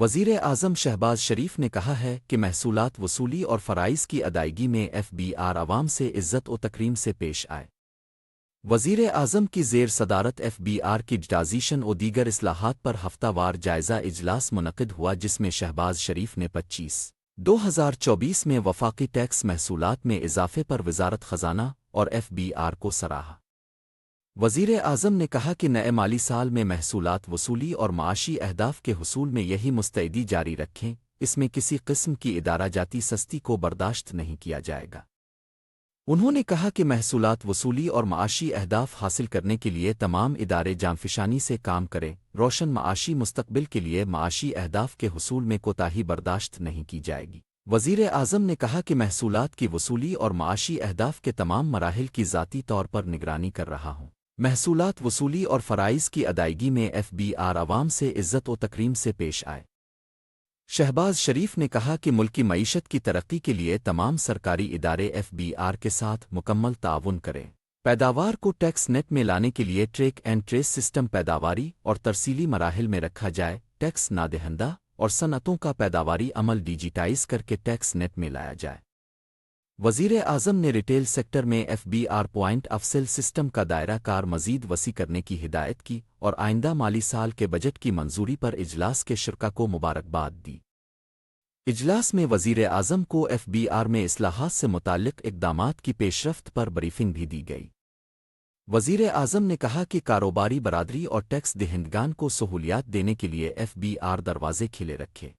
वज़ीर आज़म शहबाज शरीफ ने कहा है कि महसूलात वसूली और फ़राइज़ की अदायगी में एफ़ बी आर आवाम से इज़्ज़त व तकरीम से पेश आए। वज़ीर आज़म की जेर सदारत एफ़ बी आर की डिटाजीशन और दीगर असलाहत पर हफ्तावार जायजा इजलास मुनद हुआ, जिसमें शहबाज शरीफ ने पच्चीस। दो हज़ार चौबीस में वफाकी टैक्स महसूलात में इजाफे पर वजारत खजाना और एफ़ बी आर को सराहा। वज़ीर आज़म ने कहा कि नए माली साल में महसूलात वसूली और माशी अहदाफ के हसूल में यही मुस्तैदी जारी रखें, इसमें किसी किस्म की इदारा जाती सस्ती को बर्दाश्त नहीं किया जाएगा। उन्होंने कहा कि महसूलात वसूली और माशी अहदाफ हासिल करने के लिए तमाम इदारे जानफिशानी से काम करें, रोशन माशी मुस्तकबिल के लिए माशी अहदाफ के हसूल में कोताही बर्दाश्त नहीं की जाएगी। वज़ीर आज़म ने कहा कि महसूलात की वसूली और माशी अहदाफ के तमाम मराहल की ज़ाती तौर पर निगरानी कर रहा हूँ। महसूलात वसूली और फ़राइज़ की अदायगी में एफ़ बी आर आवाम से इज़्ज़त व तकरीम से पेश आए। शहबाज शरीफ ने कहा कि मुल्की मीशत की तरक्की के लिए तमाम सरकारी इदारे एफ़ बी आर के साथ मुकम्मल ताउन करें। पैदावार को टैक्स नेट में लाने के लिए ट्रेक एंड ट्रेस सिस्टम पैदावारी और तरसीली मराहल में रखा जाए, टैक्स नादहंदा और सनतों का पैदावारी अमल डिजिटाइज करके टैक्स नेट में लाया जाए। वज़ीर आज़म ने रिटेल सेक्टर में F B R point of sale system का दायरा कार मजीद वसी करने की हिदायत की और आइंदा माली साल के बजट की मंजूरी पर इजलास के शिरका को मुबारकबाद दी। इजलास में वज़ीर आज़म को एफ़ बी आर में असलाहत से मुतक इकदाम की पेशरफ्त पर ब्रीफिंग भी दी गई। वज़ीर आज़म ने कहा कि कारोबारी बरादरी और टैक्स दहिंदगान को सहूलियात देने के लिए एफ़ बी आर दरवाजे खिले रखे।